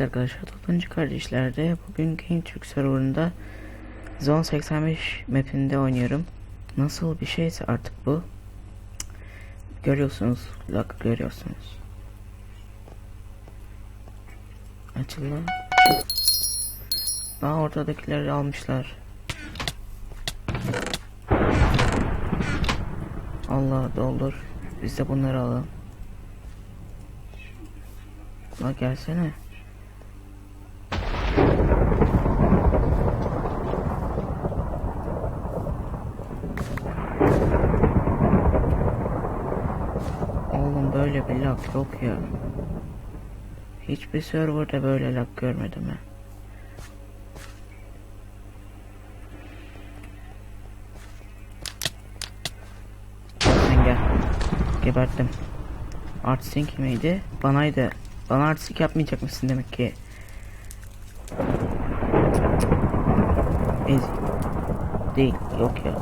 Evet arkadaşlar 9. kardeşlerde bugün King Türk serverında Zone 85 mapinde oynuyorum. Nasıl bir şeyse artık bu. Görüyorsunuz, lag görüyorsunuz. Açıldı. Daha ortadakileri almışlar. Allah doldur. Biz de bunları alalım. La gelsene. Oğlum böyle bir lag yok ya. Hiçbir serverda böyle lag görmedim ben. Sen gel. Geberttim. Artsync miydi? Banaydı. Bana artistik yapmayacak mısın demek ki? Ez. Değil. Yok ya.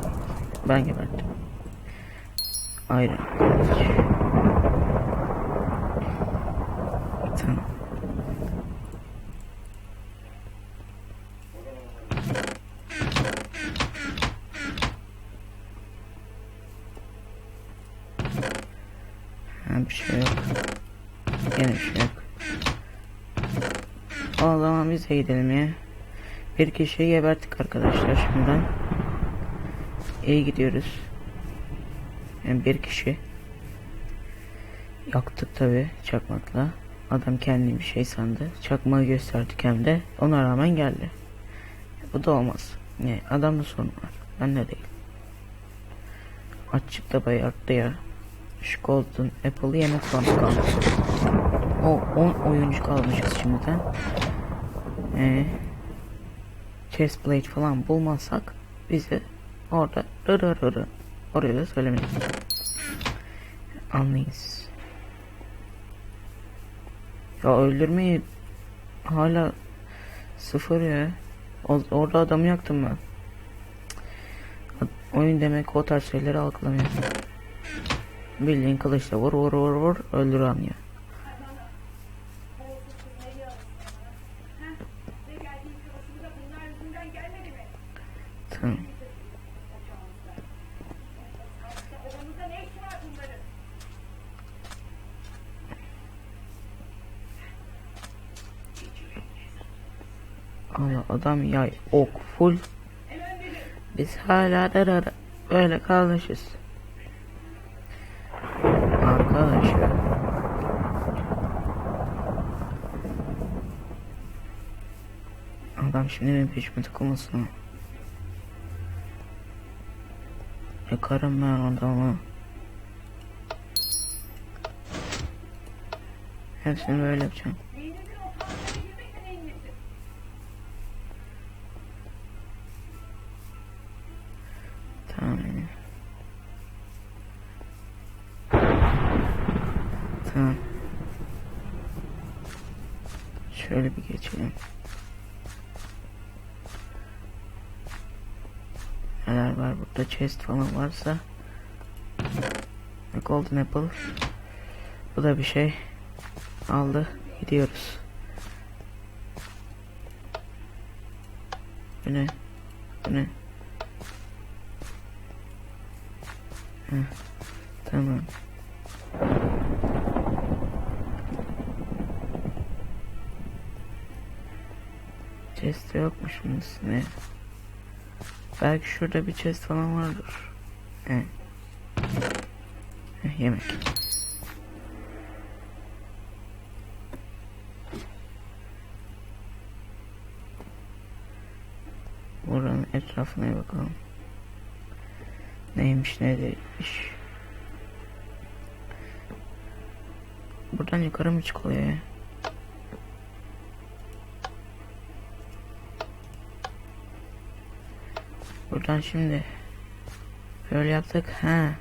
Ben geberttim. Ayrı. Tamam. Ha, bir şey yok. Yine bir şey yok. O zaman biz de gidelim ya. Bir kişiyi geberttik arkadaşlar şimdiden. İyi gidiyoruz. Yani bir kişi. Yaktık tabi çakmakla. Adam kendi bir şey sandı. Çakmağı gösterdik hem de. Ona rağmen geldi. Bu da olmaz. Ne? Adamda sorun var. Ben de değil. Açık da bayağı arttı ya. Şu Golden Apple'ı yemek falan kaldı. O 10 oyuncu kalmışız şimdiden. Ee, chestplate falan bulmazsak bizi orada rı rı rı rı oraya da söylemeyiz. Anlayız. Ya öldürmeyi hala sıfır ya. O, orada adamı yaktım ben. Oyun demek o tarz şeyleri algılamıyor. Bildiğin kılıçla vur vur vur vur öldür anlıyor. Allah adam yay ok full. Biz hala da böyle kalmışız. Arkadaşlar. Adam şimdi benim peşime takılmasın. ha. Yakarım ben adamı. Hepsini böyle yapacağım. Tamam. Tamam. Şöyle bir geçelim. Var burada chest falan varsa. Golden Apple. Bu da bir şey. Aldı gidiyoruz. Bu ne? Bu ne? Heh, Tamam. Chest yokmuş bunun üstüne Belki şurada bir chest falan vardır. He. Heh, yemek. Buranın etrafına bakalım. Neymiş ne değilmiş. Buradan yukarı mı çıkılıyor ya? Buradan şimdi böyle yaptık. Ha.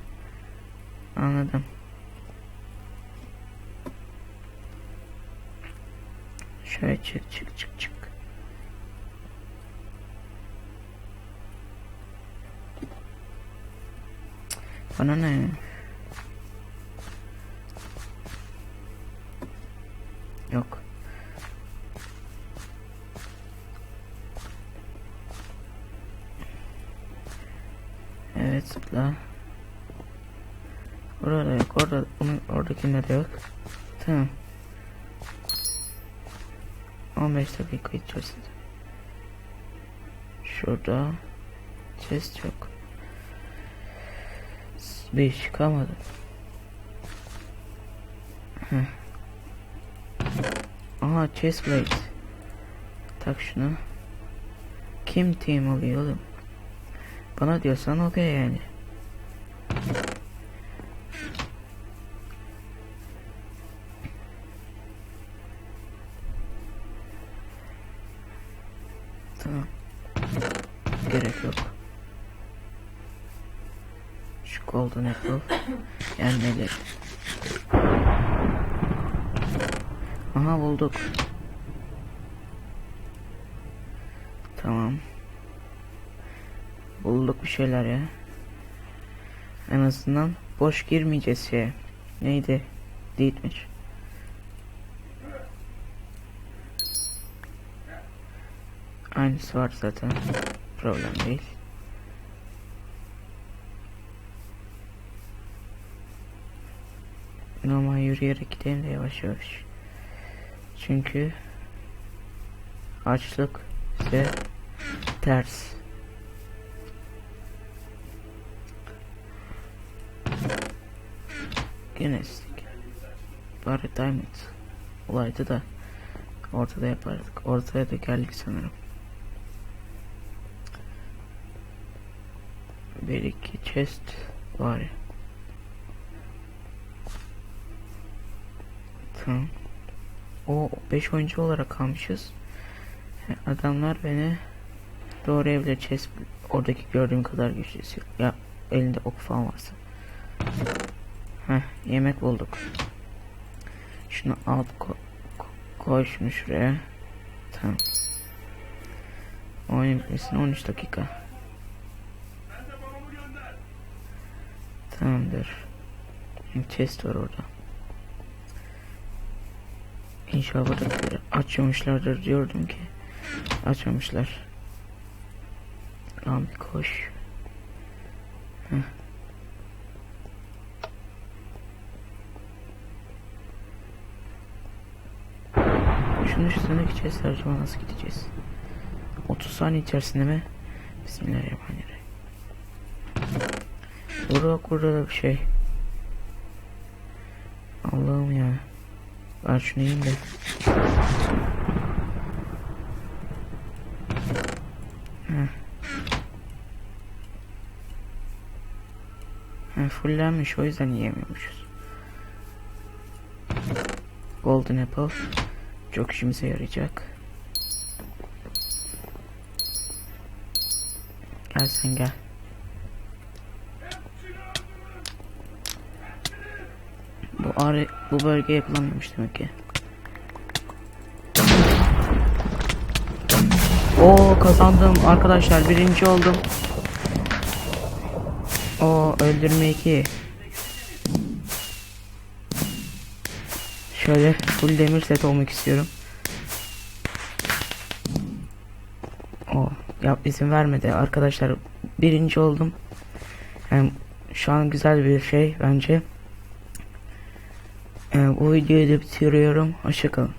Anladım. Şöyle çık çık çık çık. Bana ne? Yok. Evet zıpla. Orada yok. Orada, onun, oradakinde de yok. Tamam. 15 dakika içerisinde. Şurada chest yok. Bir çıkamadım. Heh. Aha chest plate. Tak şunu. Kim team oluyor oğlum? Bana diyorsan okey yani. Tamam. Gerek yok. Şu golden apple gelmeli. Aha bulduk. Tamam. Bulduk bir şeyler ya. En azından boş girmeyeceğiz şeye. Neydi? Değilmiş. Aynısı var zaten. Problem değil. Normal yürüyerek gidelim de yavaş yavaş. Çünkü açlık ise ters. Gene istik. Bari diamond olaydı da ortada yapardık. Ortaya da geldik sanırım. Bir iki chest var. Tamam. O 5 oyuncu olarak kalmışız. Adamlar beni doğru evle chest oradaki gördüğüm kadar güçlü. Ya elinde ok falan varsa. Heh, yemek bulduk. Şunu al ko ko koy şunu şuraya. Tamam. Oyun bitmesine 13 dakika. Tamamdır. Chest var orada. İnşallah buradakileri açmamışlardır diyordum ki. Açmamışlar. Bir koş. Heh. Şunun üstündeki chestler acaba nasıl gideceğiz? 30 saniye içerisinde mi? Bismillahirrahmanirrahim. Burada burada da bir şey. Allah'ım ya. Ver şunu yiyeyim de. Heh, fullenmiş o yüzden yiyemiyormuşuz. Golden Apple çok işimize yarayacak. Gel sen gel. Bu arı bu bölge yapılamıyormuş demek ki. Oo kazandım arkadaşlar birinci oldum. O öldürme 2. Şöyle full demir set olmak istiyorum. O ya izin vermedi arkadaşlar birinci oldum. Yani şu an güzel bir şey bence. Ee, bu videoyu da bitiriyorum. Hoşçakalın.